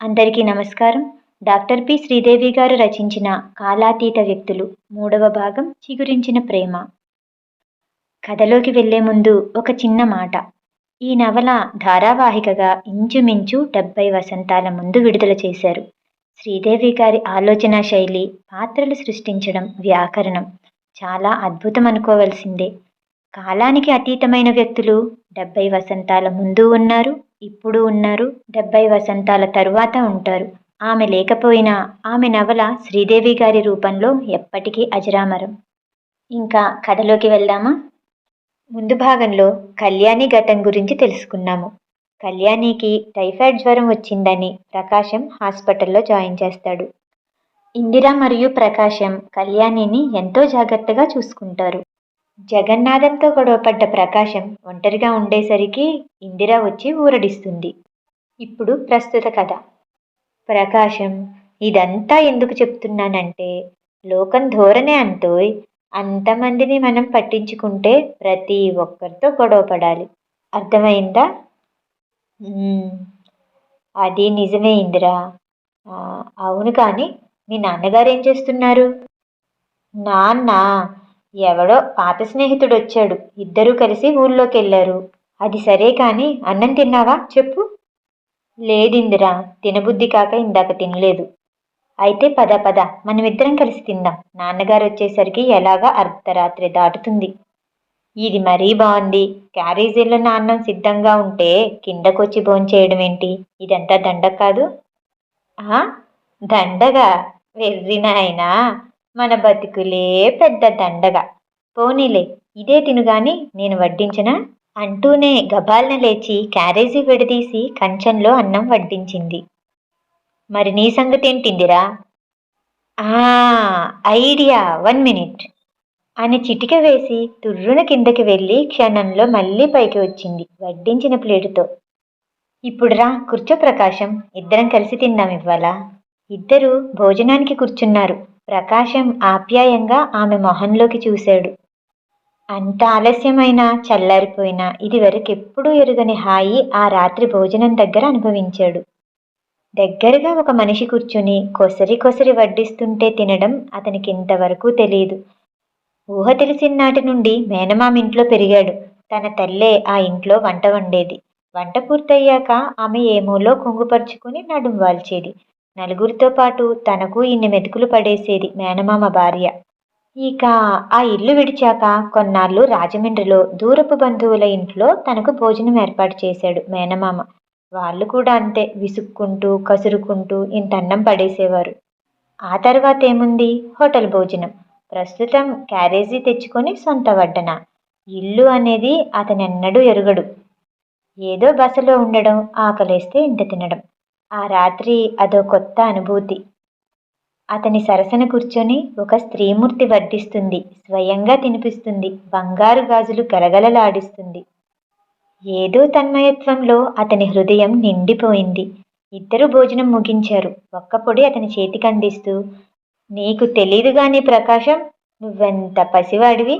అందరికీ నమస్కారం. Doctor P. Sridevi గారు రచించిన కాలాతీత వ్యక్తులు మూడవ భాగం చిగురించిన ప్రేమ. కథలోకి వెళ్ళే ముందు ఒక చిన్న మాట. ఈ నవల ధారావాహికగా ఇంచుమించు డెబ్బై వసంతాల ముందు విడుదల చేశారు. శ్రీదేవి గారి ఆలోచన శైలి పాత్రలు సృష్టించడం వ్యాకరణం. చాలా అద్భుతం అనుకోవలసిందే. కాలానికి అతీతమైన వ్యక్తులు డెబ్బై వసంతాల ముందు ఉన్నారు. ఇప్పుడు ఉన్నారు. డెబ్బై వసంతాల తరువాత ఉంటారు. ఆమె లేకపోయినా ఆమె నవల శ్రీదేవి గారి రూపంలో ఎప్పటికీ అజరామరం. ఇంకా కథలోకి వెళ్దామా? ముందు భాగంలో కళ్యాణి ఘటం గురించి తెలుసుకున్నాము. కళ్యాణికి టైఫాయిడ్ జ్వరం వచ్చిందని ప్రకాశం హాస్పిటల్లో జాయిన్ చేస్తాడు. ఇందిర మరియు ప్రకాశం కళ్యాణిని ఎంతో జాగ్రత్తగా చూసుకుంటారు. జగన్నాథంతో గొడవపడ్డ ప్రకాశం ఒంటరిగా ఉండేసరికి ఇందిర వచ్చి ఊరడిస్తుంది. ఇప్పుడు ప్రస్తుత కథ. ప్రకాశం ఇదంతా ఎందుకు చెప్తున్నానంటే లోకం ధోరణే అంతోయ్ అంతమందిని మనం పట్టించుకుంటే ప్రతి ఒక్కరితో గొడవ పడాలి అర్థమైందా అది నిజమే ఇందిరా. అవును కానీ మీ నాన్నగారు ఏం చేస్తున్నారు? నాన్న ఎవడో పాత స్నేహితుడు వచ్చాడు ఇద్దరూ కలిసి ఊళ్ళోకి వెళ్ళారు అది సరే కానీ అన్నం తిన్నావా? చెప్పు. లేదిందిరా తినబుద్ధి కాక ఇందాక తినలేదు. అయితే పద పద మనమిద్దరం కలిసి తిందాం. నాన్నగారు వచ్చేసరికి ఎలాగా అర్ధరాత్రి దాటుతుంది. ఇది మరీ బాగుంది క్యారేజీలో నాన్నం సిద్ధంగా ఉంటే కిందకొచ్చి భోంచేయడం ఏంటి ఇదంతా దండ కాదు? దండగా? వెర్రినాయనా మన బతుకులే పెద్ద దండగా. పోనీలే ఇదే తినుగాని నేను వడ్డించనా? అంటూనే గబాల్న లేచి క్యారేజీ విడదీసి కంచంలో అన్నం వడ్డించింది. మరి నీ సంగతి ఏంటిందిరా ఆ ఐడియా వన్ మినిట్. అని చిటిక వేసి తుర్రున కిందకి వెళ్ళి క్షణంలో మళ్ళీ పైకి వచ్చింది వడ్డించిన ప్లేటుతో. ఇప్పుడు రా కూర్చో ప్రకాశం ఇద్దరం కలిసి తిందాం ఇవ్వాలా ఇద్దరు భోజనానికి కూర్చున్నారు. ప్రకాశం ఆప్యాయంగా ఆమె మొహంలోకి చూశాడు. అంత ఆలస్యమైనా చల్లారిపోయినా ఇదివరకెప్పుడూ ఎరుగని హాయి ఆ రాత్రి భోజనం దగ్గర అనుభవించాడు. దగ్గరగా ఒక మనిషి కూర్చుని కొసరి కొసరి వడ్డిస్తుంటే తినడం అతనికి ఇంతవరకు తెలియదు ఊహ తెలిసిన నాటి నుండి మేనమామింట్లో పెరిగాడు. తన తల్లే ఆ ఇంట్లో వంట వండేది. వంట పూర్తయ్యాక ఆమె ఏమూలో కొంగుపరుచుకుని నడుం వాల్చేది. నలుగురితో పాటు తనకు ఇన్ని మెతుకులు పడేసేది మేనమామ భార్య. ఇక ఆ ఇల్లు విడిచాక కొన్నాళ్ళు రాజమండ్రిలో దూరపు బంధువుల ఇంట్లో తనకు భోజనం ఏర్పాటు చేశాడు మేనమామ. వాళ్ళు కూడా అంతే విసుక్కుంటూ కసురుకుంటూ ఇంత అన్నం పడేసేవారు. ఆ తర్వాత ఏముంది? హోటల్ భోజనం. ప్రస్తుతం క్యారేజీ తెచ్చుకొని సొంత వడ్డన. ఇల్లు అనేది అతనెన్నడూ ఎరుగడు. ఏదో బసలో ఉండడం ఆకలేస్తే ఇంత తినడం. ఆ రాత్రి అదో కొత్త అనుభూతి. అతని సరసన కూర్చొని ఒక స్త్రీమూర్తి వడ్డిస్తుంది. స్వయంగా తినిపిస్తుంది. బంగారు గాజులు గలగలలాడిస్తుంది. ఏదో తన్మయత్వంలో అతని హృదయం నిండిపోయింది. ఇద్దరు భోజనం ముగించారు. ఒక్క పొడి అతని చేతికి అందిస్తూ నీకు తెలీదు గాని ప్రకాశం నువ్వెంత పసివాడివి?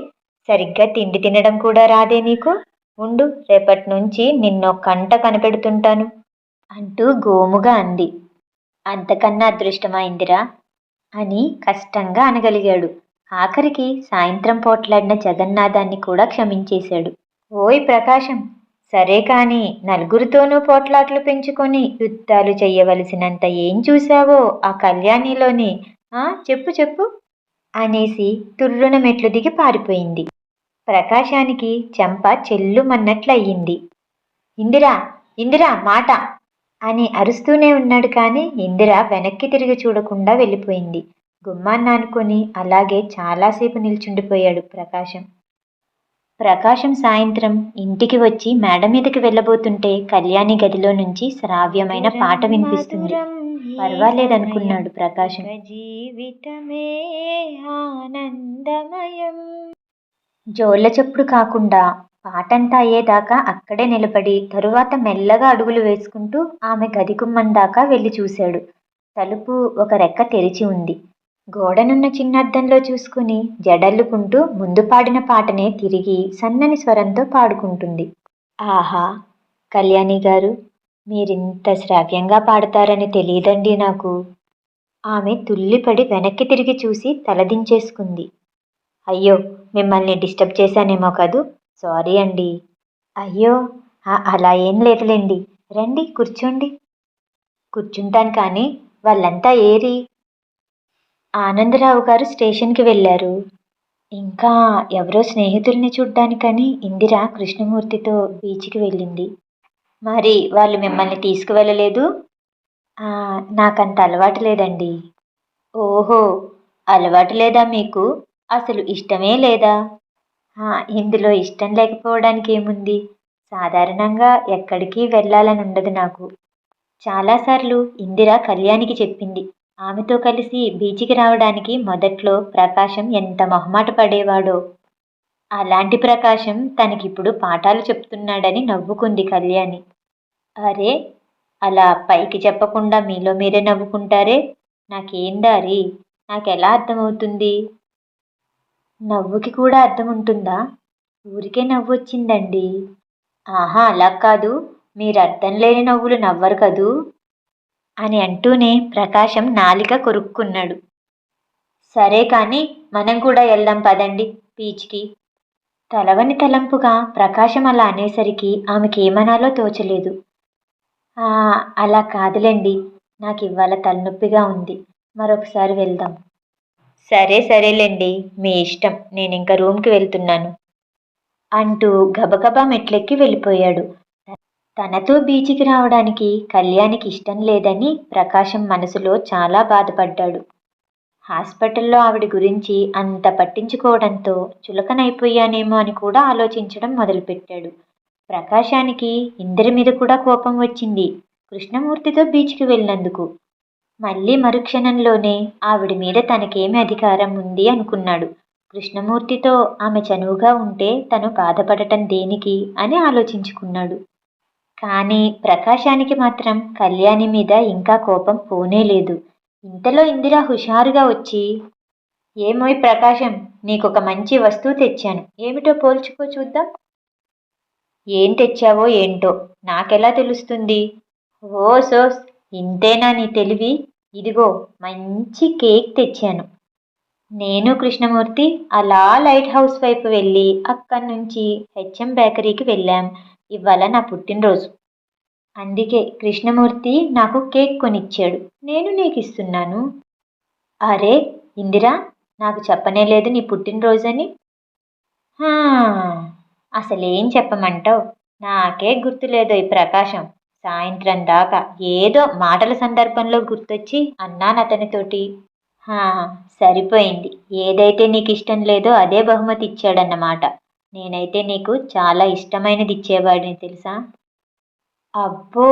సరిగ్గా తిండి తినడం కూడా రాదే నీకు? ఉండు రేపటి నుంచి నిన్నో కంట కనిపెడుతుంటాను. అంటూ గోముగా అంది. అంతకన్నా అదృష్టమైందిరా అని కష్టంగా అనగలిగాడు. ఆఖరికి సాయంత్రం పోట్లాడిన జగన్నాథాన్ని కూడా క్షమించేశాడు. ఓయ్ ప్రకాశం! సరే కాని నలుగురితోనూ పోట్లాట్లు పెంచుకొని యుద్ధాలు చెయ్యవలసినంత ఏం చూశావో ఆ కళ్యాణిలోని? ఆ చెప్పు చెప్పు! అనేసి తుర్రున మెట్లు దిగి పారిపోయింది. ప్రకాశానికి చెంప చెల్లుమన్నట్లయింది. ఇందిరా ఇందిరా మాట! అని అరుస్తూనే ఉన్నాడు కానీ ఇందిర వెనక్కి తిరిగి చూడకుండా వెళ్ళిపోయింది. గుమ్మాన్ని ఆనుకొని అలాగే చాలాసేపు నిల్చుండిపోయాడు ప్రకాశం. ప్రకాశం సాయంత్రం ఇంటికి వచ్చి మేడ మీదకి వెళ్ళబోతుంటే కళ్యాణి గదిలో నుంచి శ్రావ్యమైన పాట వినిపిస్తుంది. పర్వాలేదనుకున్నాడు ప్రకాశం. జీవితమే ఆనందమయం. జోళ్ళ చెప్పుడు కాకుండా పాటంతా అయ్యేదాకా అక్కడే నిలబడి తరువాత మెల్లగా అడుగులు వేసుకుంటూ ఆమె గది దాకా వెళ్ళి చూశాడు. తలుపు ఒక రెక్క తెరిచి ఉంది. గోడనున్న చిన్న అద్దంలో చూసుకుని జడల్లుకుంటూ ముందు పాడిన పాటనే తిరిగి సన్నని స్వరంతో పాడుకుంటుంది. ఆహా! కళ్యాణి గారు మీరింత శ్రావ్యంగా పాడతారని తెలియదండి నాకు. ఆమె తుల్లిపడి వెనక్కి తిరిగి చూసి తలదించేసుకుంది. అయ్యో! మిమ్మల్ని డిస్టర్బ్ చేశానేమో కదూ. సారీ అండి. అయ్యో అలా ఏం లేదులేండి. రండి కూర్చోండి. కూర్చుంటాను కానీ వాళ్ళంతా ఏరి ఆనందరావు గారు స్టేషన్కి వెళ్ళారు. ఇంకా ఎవరో స్నేహితుల్ని చూడ్డానికని ఇందిర కృష్ణమూర్తితో బీచ్కి వెళ్ళింది. మరి వాళ్ళు మిమ్మల్ని తీసుకువెళ్ళలేదు? నాకంత అలవాటు లేదండి. ఓహో అలవాటు లేదా మీకు? అసలు ఇష్టమే లేదా? ఇందులో ఇష్టం లేకపోవడానికి ఏముంది? సాధారణంగా ఎక్కడికి వెళ్ళాలని ఉండదు నాకు. చాలాసార్లు ఇందిర కళ్యాణికి చెప్పింది. ఆమెతో కలిసి బీచ్కి రావడానికి మొదట్లో ప్రకాశం ఎంత మొహమాట పడేవాడో. అలాంటి ప్రకాశం తనకిప్పుడు పాఠాలు చెప్తున్నాడని నవ్వుకుంది కళ్యాణి. అరే అలా పైకి చెప్పకుండా మీలో మీరే నవ్వుకుంటారే? నాకేం దారి? నాకెలా అర్థమవుతుంది? నవ్వుకి కూడా అర్థం ఉంటుందా ఊరికే నవ్వు వచ్చిందండి ఆహా అలా కాదు. మీరు అర్థం లేని నవ్వులు నవ్వరు కదూ? అని అంటూనే ప్రకాశం నాలిక కొరుక్కున్నాడు. సరే కానీ మనం కూడా వెళ్దాం పదండి బీచ్కి. తలవని తలంపుగా ప్రకాశం అలా అనేసరికి ఆమెకి ఏమనాలో తోచలేదు. అలా కాదులేండి. నాకు ఇవాళ తలనొప్పిగా ఉంది. మరొకసారి వెళ్దాం. సరే సరేలేండి. మీ ఇష్టం. నేను ఇంకా రూమ్కి వెళ్తున్నాను. అంటూ గబగబా మెట్లెక్కి వెళ్ళిపోయాడు. తనతో బీచ్కి రావడానికి కళ్యాణికి ఇష్టం లేదని ప్రకాశం మనసులో చాలా బాధపడ్డాడు. హాస్పిటల్లో ఆవిడ గురించి అంత పట్టించుకోవడంతో చులకనైపోయానేమో అని కూడా ఆలోచించడం మొదలుపెట్టాడు. ప్రకాశానికి ఇందరి మీద కూడా కోపం వచ్చింది. కృష్ణమూర్తితో బీచ్కి వెళ్ళినందుకు. మళ్ళీ మరుక్షణంలోనే ఆవిడ మీద తనకేమి అధికారం ఉంది అనుకున్నాడు. కృష్ణమూర్తితో ఆమె చనువుగా ఉంటే తను బాధపడటం దేనికి అని ఆలోచించుకున్నాడు. కానీ ప్రకాశానికి మాత్రం కళ్యాణి మీద ఇంకా కోపం పోనే లేదు. ఇంతలో ఇందిరా హుషారుగా వచ్చి ఏమోయ్ ప్రకాశం నీకొక మంచి వస్తువు తెచ్చాను. ఏమిటో పోల్చుకో చూద్దాం. ఏం తెచ్చావో ఏంటో నాకెలా తెలుస్తుంది? ఓ సోస్ ఇంతేనా నీ తెలివి? ఇదిగో మంచి కేక్ తెచ్చాను. నేను కృష్ణమూర్తి అలా లైట్ హౌస్ వైపు వెళ్ళి అక్కడి నుంచి హెచ్ఎం బేకరీకి వెళ్ళాం. ఇవాళ నా పుట్టినరోజు. అందుకే కృష్ణమూర్తి నాకు కేక్ కొనిచ్చాడు. నేను నీకు ఇస్తున్నాను అరే ఇందిరా నాకు చెప్పనే లేదు నీ పుట్టినరోజని. అసలేం చెప్పమంటావు? నాకే గుర్తులేదో ఈ ప్రకాశం. సాయంత్రం దాకా ఏదో మాటల సందర్భంలో గుర్తొచ్చి అన్నాను అతనితోటి. హా, సరిపోయింది. ఏదైతే నీకు ఇష్టం లేదో అదే బహుమతి ఇచ్చాడన్నమాట. నేనైతే నీకు చాలా ఇష్టమైనది ఇచ్చేవాడిని తెలుసా? అబ్బో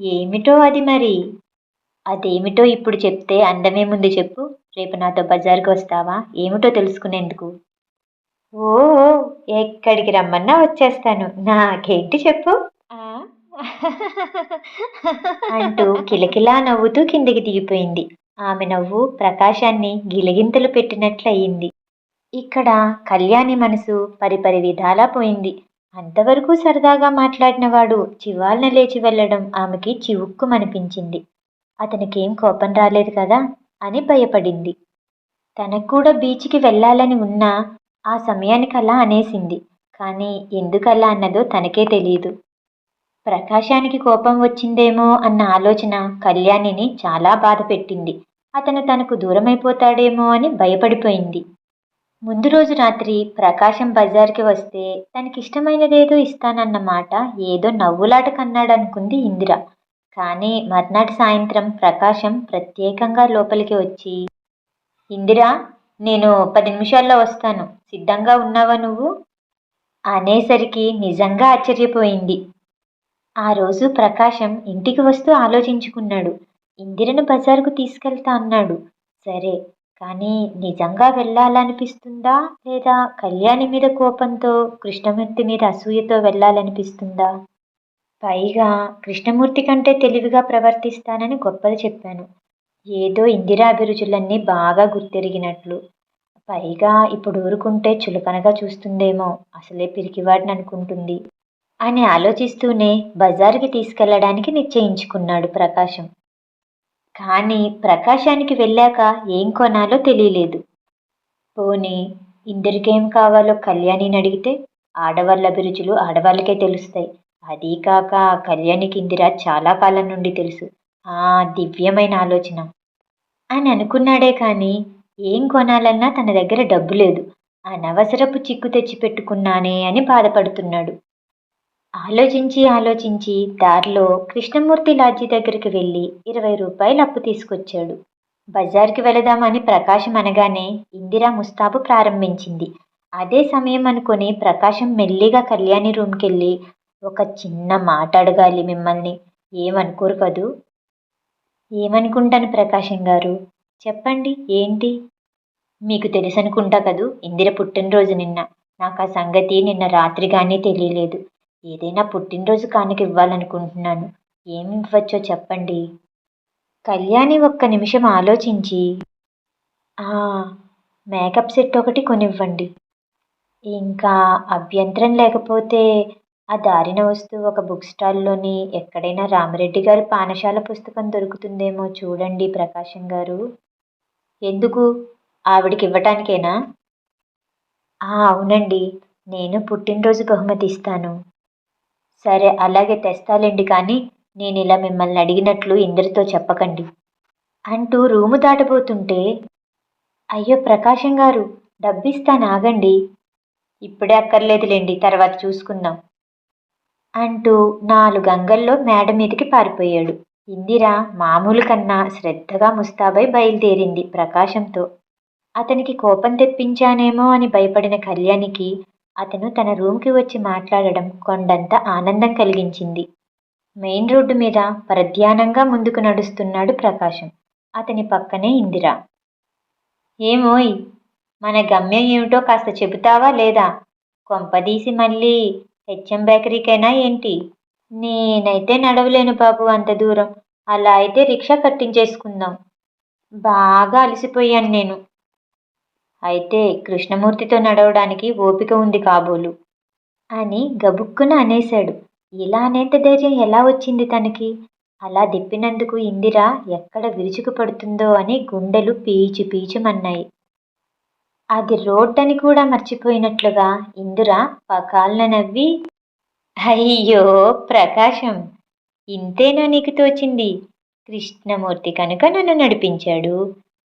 ఏమిటో అది మరి? అదేమిటో ఇప్పుడు చెప్తే అందమే ముందు చెప్పు. రేపు నాతో బజార్కి వస్తావా? ఏమిటో తెలుసుకునేందుకు. ఓ ఎక్కడికి రమ్మన్నా వచ్చేస్తాను. నాకేంటి చెప్పు? అంటూ కిలకిలా నవ్వుతూ కిందికి దిగిపోయింది. ఆమె నవ్వు ప్రకాశాన్ని గిలిగింతలు పెట్టినట్లయింది. ఇక్కడ కళ్యాణి మనసు పరిపరి విధాలా పోయింది. అంతవరకు సరదాగా మాట్లాడినవాడు చివాల్న లేచి వెళ్ళడం ఆమెకి చివుక్కుమనిపించింది. అతనికేం కోపం రాలేదు కదా అని భయపడింది. తనకు కూడా బీచ్కి వెళ్ళాలని ఉన్నా ఆ సమయానికి అలా అనేసింది. కానీ ఎందుకలా అన్నదో తనకే తెలియదు ప్రకాశానికి కోపం వచ్చిందేమో అన్న ఆలోచన కళ్యాణిని చాలా బాధ పెట్టింది. అతను తనకు దూరమైపోతాడేమో అని భయపడిపోయింది. ముందు రోజు రాత్రి ప్రకాశం బజార్కి వస్తే తనకిష్టమైనదేదో ఇస్తానన్నమాట ఏదో నవ్వులాట కన్నాడనుకుంది ఇందిర. కానీ మర్నాటి సాయంత్రం ప్రకాశం ప్రత్యేకంగా లోపలికి వచ్చి ఇందిరా నేను పది నిమిషాల్లో వస్తాను. సిద్ధంగా ఉన్నావా నువ్వు? అనేసరికి నిజంగా ఆశ్చర్యపోయింది. ఆ రోజు ప్రకాశం ఇంటికి వస్తూ ఆలోచించుకున్నాడు. ఇందిరను బజారుకు తీసుకెళ్తా అన్నాడు. సరే కానీ నిజంగా వెళ్ళాలనిపిస్తుందా లేదా కళ్యాణి మీద కోపంతో కృష్ణమూర్తి మీద అసూయతో వెళ్ళాలనిపిస్తుందా? పైగా కృష్ణమూర్తి కంటే తెలివిగా ప్రవర్తిస్తానని గొప్పలు చెప్పాను. ఏదో ఇందిరా అభిరుచులన్నీ బాగా గుర్తెరిగినట్లు. పైగా ఇప్పుడు ఊరుకుంటే చులకనగా చూస్తుందేమో అసలే పిరికివాడిని అనుకుంటుంది అని ఆలోచిస్తూనే బజారుకి తీసుకెళ్ళడానికి నిశ్చయించుకున్నాడు ప్రకాశం. కానీ ప్రకాశానికి వెళ్ళాక ఏం కొనాలో తెలియలేదు. పోనీ ఇందరికేం కావాలో కళ్యాణిని అడిగితే ఆడవాళ్ళ అభిరుచులు ఆడవాళ్ళకే తెలుస్తాయి. అదీ కాక కళ్యాణికి ఇందిరా చాలా కాలం నుండి తెలుసు. ఆ దివ్యమైన ఆలోచన. అని అనుకున్నాడే కానీ ఏం కొనాలన్నా తన దగ్గర డబ్బు లేదు. అనవసరపు చిక్కు తెచ్చి పెట్టుకున్నానే అని బాధపడుతున్నాడు. ఆలోచించి ఆలోచించి దారిలో కృష్ణమూర్తి లాడ్జీ దగ్గరికి వెళ్ళి ఇరవై రూపాయలు అప్పు తీసుకొచ్చాడు. బజార్కి వెళదామని ప్రకాశం అనగానే ఇందిరా ముస్తాబు ప్రారంభించింది. అదే సమయం అనుకొని ప్రకాశం మెల్లిగా కళ్యాణి రూమ్కి వెళ్ళి ఒక చిన్న మాట అడగాలి మిమ్మల్ని. ఏమనుకోరు కదూ? ఏమనుకుంటాను ప్రకాశం గారు? చెప్పండి ఏంటి? మీకు తెలుసనుకుంటా కదూ ఇందిర పుట్టినరోజు నిన్న. నాకు ఆ సంగతి నిన్న రాత్రి కానీ తెలియలేదు. ఏదైనా పుట్టినరోజు కానుక ఇవ్వాలనుకుంటున్నాను. ఏమి ఇవ్వచ్చో చెప్పండి. కళ్యాణి ఒక్క నిమిషం ఆలోచించి మేకప్ సెట్ ఒకటి కొనివ్వండి. ఇంకా అభ్యంతరం లేకపోతే ఆ దారిన వస్తూ ఒక బుక్ స్టాల్లోని ఎక్కడైనా రామరెడ్డి గారి పానశాల పుస్తకం దొరుకుతుందేమో చూడండి ప్రకాశం గారు. ఎందుకు? ఆవిడకి ఇవ్వటానికేనా? అవునండి. నేను పుట్టినరోజు బహుమతి ఇస్తాను. సరే అలాగే తెస్తాలేండి కానీ నేను ఇలా మిమ్మల్ని అడిగినట్లు ఇందరితో చెప్పకండి అంటూ రూము దాటబోతుంటే అయ్యో ప్రకాశం గారు డబ్బిస్తాను ఆగండి. ఇప్పుడే అక్కర్లేదులేండి తర్వాత చూసుకుందాం అంటూ నాలుగు అంగల్లో మేడ మీదకి పారిపోయాడు. ఇందిర మామూలు కన్నా శ్రద్ధగా ముస్తాబై బయలుదేరింది ప్రకాశంతో. అతనికి కోపం తెప్పించానేమో అని భయపడిన కళ్యాణికి అతను తన రూమ్కి వచ్చి మాట్లాడడం కొండంత ఆనందం కలిగించింది. మెయిన్ రోడ్డు మీద పరధ్యానంగా ముందుకు నడుస్తున్నాడు ప్రకాశం. అతని పక్కనే ఇందిర. ఏమోయ్ మన గమ్యం ఏమిటో కాస్త చెబుతావా లేదా? కొంపదీసి మళ్ళీ హెచ్ఎం బేకరీకైనా ఏంటి? నేనైతే నడవలేను బాబు అంత దూరం. అలా అయితే రిక్షా కట్టించేసుకుందాం. బాగా అలసిపోయాను నేను. అయితే కృష్ణమూర్తితో నడవడానికి ఓపిక ఉంది కాబోలు. అని గబుక్కున అనేశాడు. ఇలా అనేంత ధైర్యం ఎలా వచ్చింది తనకి? అలా దిప్పినందుకు ఇందిర ఎక్కడ విరుచుకు పడుతుందో అని గుండెలు పీచు పీచుమన్నాయి అది రోడ్డని కూడా మర్చిపోయినట్లుగా ఇందిర పకాలన నవ్వి అయ్యో ప్రకాశం ఇంతేనా నీకు తోచింది? కృష్ణమూర్తి కనుక నన్ను నడిపించాడు.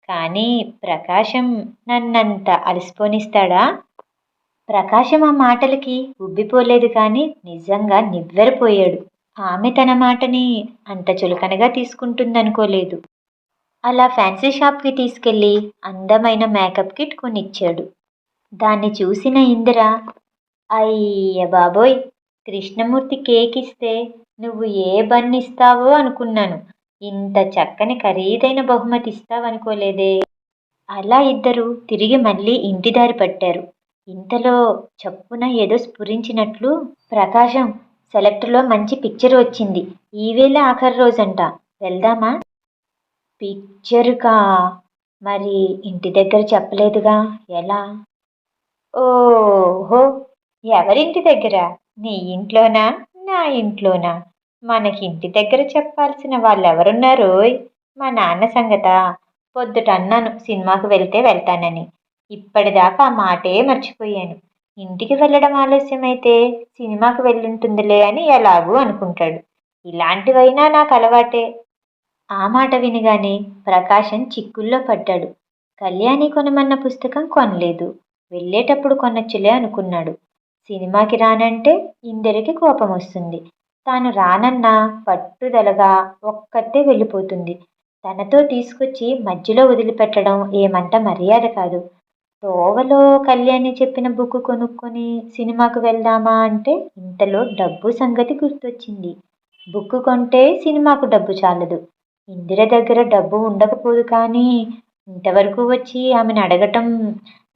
కానీ ప్రకాశం నన్నంత అలసిపోనిస్తాడా? ప్రకాశం ఆ మాటలకి ఉబ్బిపోలేదు కానీ నిజంగా నివ్వెరపోయాడు. ఆమె తన మాటని అంత చులకనగా తీసుకుంటుందనుకోలేదు. అలా ఫ్యాన్సీ షాప్కి తీసుకెళ్ళి అందమైన మేకప్ కిట్ కొనిచ్చాడు. దాన్ని చూసిన ఇందిర అయ్య బాబోయ్ కృష్ణమూర్తి కేక్ ఇస్తే నువ్వు ఏ బన్ ఇస్తావో అనుకున్నాను. ఇంత చక్కని ఖరీదైన బహుమతి ఇస్తావనుకోలేదే. అలా ఇద్దరు తిరిగి మళ్ళీ ఇంటి దారి పట్టారు. ఇంతలో చప్పున ఏదో స్ఫురించినట్లు ప్రకాశం సెలెక్ట్లో మంచి పిక్చర్ వచ్చింది. ఈవేళ ఆఖరి రోజంట. వెళ్దామా? పిక్చరుకా? మరి ఇంటి దగ్గర చెప్పలేదుగా. ఎలా? ఓహో! ఎవరింటి దగ్గర? నీ ఇంట్లోనా? నా ఇంట్లోనా? మనకి ఇంటి దగ్గర చెప్పాల్సిన వాళ్ళు మా నాన్న సంగత. పొద్దుట అన్నాను సినిమాకు వెళ్తే వెళ్తానని. ఇప్పటిదాకా ఆ మాటే మర్చిపోయాను. ఇంటికి వెళ్ళడం ఆలస్యమైతే సినిమాకు వెళ్ళుంటుందిలే అని ఎలాగూ అనుకుంటాడు. ఇలాంటివైనా నాకు అలవాటే. ఆ మాట వినగానే ప్రకాశం చిక్కుల్లో పడ్డాడు. కళ్యాణి కొనమన్న పుస్తకం కొనలేదు. వెళ్ళేటప్పుడు కొనొచ్చులే అనుకున్నాడు. సినిమాకి రానంటే ఇందరికి కోపం వస్తుంది తాను రానన్న పట్టుదలగా ఒక్కతే వెళ్ళిపోతుంది. తనతో తీసుకొచ్చి మధ్యలో వదిలిపెట్టడం ఏమంత మర్యాద కాదు. తోవలో కళ్యాణి చెప్పిన బుక్ కొనుక్కొని సినిమాకు వెళ్దామా అంటే ఇంతలో డబ్బు సంగతి గుర్తొచ్చింది. బుక్ కొంటే సినిమాకు డబ్బు చాలదు. ఇందిర దగ్గర డబ్బు ఉండకపోదు కానీ ఇంతవరకు వచ్చి ఆమెను అడగటం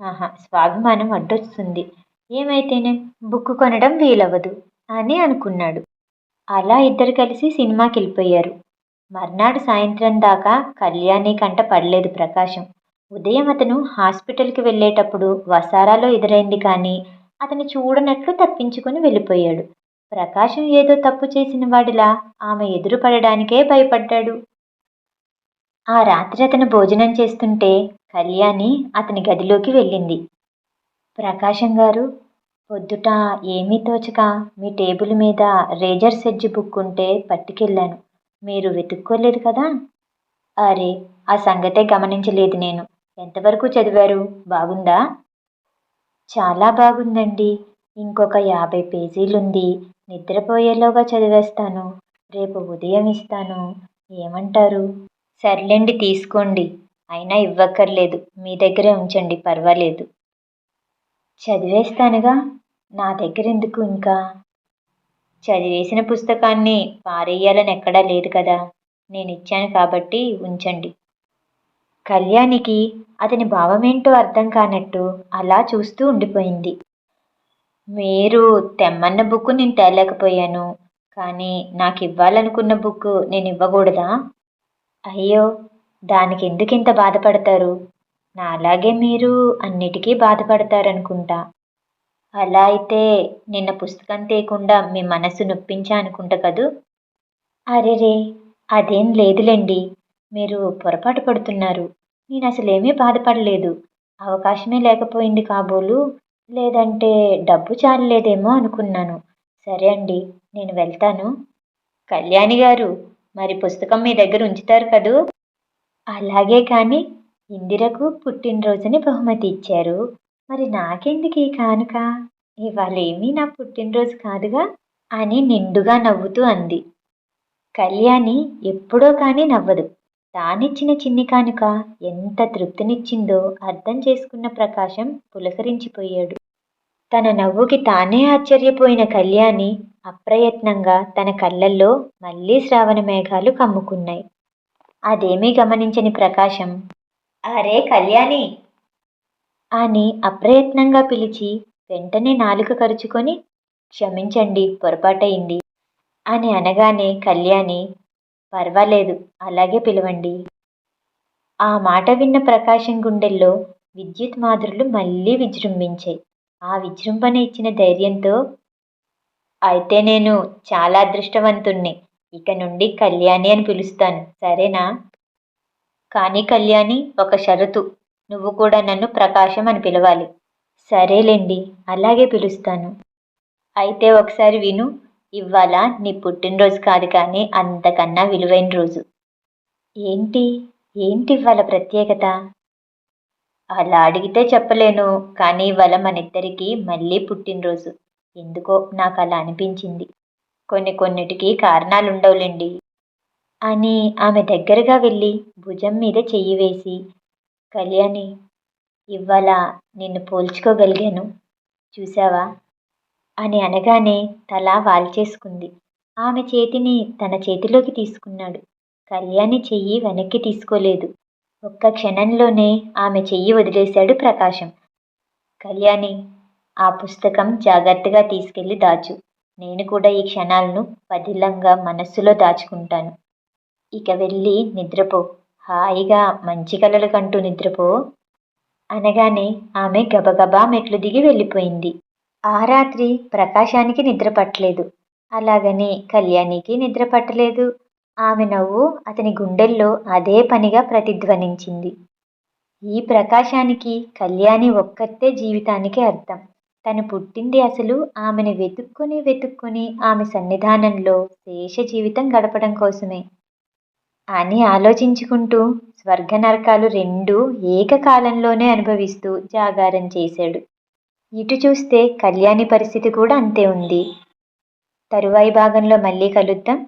ఆహా స్వాభిమానం అడ్డొస్తుంది. ఏమైతేనే బుక్ కొనడం వీలవ్వదు అని అనుకున్నాడు. అలా ఇద్దరు కలిసి సినిమాకి వెళ్ళిపోయారు మర్నాడు సాయంత్రం దాకా కళ్యాణి కంట పడలేదు ప్రకాశం. ఉదయం అతను హాస్పిటల్కి వెళ్ళేటప్పుడు వసారాలో ఎదురైంది కానీ అతను చూడనట్లు తప్పించుకుని వెళ్ళిపోయాడు. ప్రకాశం ఏదో తప్పు చేసిన వాడిలా ఆమె ఎదురు పడడానికే భయపడ్డాడు. ఆ రాత్రి అతను భోజనం చేస్తుంటే కళ్యాణి అతని గదిలోకి వెళ్ళింది. ప్రకాశం గారు పొద్దుట ఏమీ తోచక మీ టేబుల్ మీద రేజర్ సెడ్జ్ బుక్ ఉంటే పట్టుకెళ్ళాను. మీరు వెతుక్కోలేదు కదా? అరే ఆ సంగతే గమనించలేదు నేను. ఎంతవరకు చదివారు? బాగుందా? చాలా బాగుందండి. ఇంకొక యాభై పేజీలుంది. నిద్రపోయేలోగా చదివేస్తాను. రేపు ఉదయం ఇస్తాను. ఏమంటారు? సర్లేండి తీసుకోండి. అయినా ఇవ్వక్కర్లేదు. మీ దగ్గరే ఉంచండి పర్వాలేదు. చదివేస్తానుగా? నా దగ్గర ఎందుకు ఇంకా? చదివేసిన పుస్తకాన్ని పారేయాలని ఎక్కడా లేదు కదా. నేను ఇచ్చాను కాబట్టి ఉంచండి. కళ్యాణికి అతని భావమేంటో అర్థం కానట్టు అలా చూస్తూ ఉండిపోయింది. మీరు తెమ్మన్న బుక్ నేను తేలేకపోయాను కానీ నాకు ఇవ్వాలనుకున్న బుక్ నేను ఇవ్వకూడదా అయ్యో దానికి ఎందుకు ఇంత బాధపడతారు? నాలాగే మీరు అన్నిటికీ బాధపడతారనుకుంటా. అలా అయితే నిన్న పుస్తకం తేకుండా మీ మనసు నొప్పించా అనుకుంటా కదూ? అరెరే అదేం లేదులేండి. మీరు పొరపాటు పడుతున్నారు. నేను అసలేమీ బాధపడలేదు. అవకాశమే లేకపోయింది కాబోలు. లేదంటే డబ్బు చాలలేదేమో అనుకున్నాను. సరే అండి నేను వెళ్తాను. కళ్యాణి గారు మరి పుస్తకం మీ దగ్గర ఉంచుతారు కదూ? అలాగే కానీ ఇందిరకు పుట్టినరోజుని బహుమతి ఇచ్చారు. మరి నాకెందుకు ఈ కానుక? ఇవాళ ఏమీ నా పుట్టినరోజు కాదుగా అని నిండుగా నవ్వుతూ అంది. కళ్యాణి ఎప్పుడో కానీ నవ్వదు. తానిచ్చిన చిన్ని కానుక ఎంత తృప్తినిచ్చిందో అర్థం చేసుకున్న ప్రకాశం పులకరించిపోయాడు. తన నవ్వుకి తానే ఆశ్చర్యపోయిన కళ్యాణి అప్రయత్నంగా తన కళ్ళల్లో మళ్ళీ శ్రావణ మేఘాలు కమ్ముకున్నాయి. అదేమీ గమనించని ప్రకాశం అరే కళ్యాణి అని అప్రయత్నంగా పిలిచి వెంటనే నాలుక కరుచుకొని క్షమించండి పొరపాటయింది అని అనగానే కళ్యాణి పర్వాలేదు అలాగే పిలవండి ఆ మాట విన్న ప్రకాశం గుండెల్లో విద్యుత్ మాధురులు మళ్ళీ విజృంభించాయి. ఆ విజృంభణ ఇచ్చిన ధైర్యంతో అయితే నేను చాలా అదృష్టవంతుణ్ణి ఇక నుండి కళ్యాణి అని పిలుస్తాను సరేనా? కానీ కళ్యాణి ఒక షరతు నువ్వు కూడా నన్ను ప్రకాశం అని పిలవాలి. సరేలేండి అలాగే పిలుస్తాను. అయితే ఒకసారి విను ఇవాళ నీ పుట్టినరోజు కాదు కానీ అంతకన్నా విలువైన రోజు. ఏంటి? ఏంటి ఇవాళ ప్రత్యేకత? అలా అడిగితే చెప్పలేను కానీ ఇవాళ మనిద్దరికీ మళ్ళీ పుట్టినరోజు. ఎందుకో నాకు అలా అనిపించింది. కొన్ని కొన్నిటికి కారణాలుండవులేండి. అని ఆమె దగ్గరగా వెళ్ళి భుజం మీద చెయ్యి వేసి కళ్యాణి ఇవాళ నిన్ను పోల్చుకోగలిగాను? చూసావా అని అనగానే తల వాల్చేసుకుంది. ఆమె చేతిని తన చేతిలోకి తీసుకున్నాడు. కళ్యాణి చెయ్యి వెనక్కి తీసుకోలేదు. ఒక్క క్షణంలోనే ఆమె చెయ్యి వదిలేశాడు ప్రకాశం. కళ్యాణి ఆ పుస్తకం జాగ్రత్తగా తీసుకెళ్ళి దాచు. నేను కూడా ఈ క్షణాలను పదిలంగా మనస్సులో దాచుకుంటాను. ఇక వెళ్ళి నిద్రపో. హాయిగా మంచి కలలు కంటూ నిద్రపో అనగానే ఆమె గబగబా మెట్లు దిగి వెళ్ళిపోయింది. ఆ రాత్రి ప్రకాశానికి నిద్ర పట్టలేదు. అలాగని కళ్యాణికి నిద్ర పట్టలేదు. ఆమె నవ్వు అతని గుండెల్లో అదే పనిగా ప్రతిధ్వనించింది. ఈ ప్రకాశానికి కళ్యాణి ఒక్కతే జీవితానికి అర్థం. తను పుట్టింది అసలు ఆమెను వెతుక్కొని వెతుక్కొని ఆమె సన్నిధానంలో శేష జీవితం గడపడం కోసమే. అని ఆలోచించుకుంటూ స్వర్గ నరకాలు రెండు ఏకకాలంలోనే అనుభవిస్తూ జాగారం చేశాడు. ఇటు చూస్తే కళ్యాణి పరిస్థితి కూడా అంతే ఉంది. తరువాయి భాగంలో మళ్ళీ కలుద్దాం.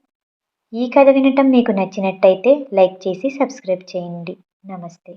ఈ కథ వినటం మీకు నచ్చినట్టయితే లైక్ చేసి సబ్స్క్రైబ్ చేయండి. నమస్తే.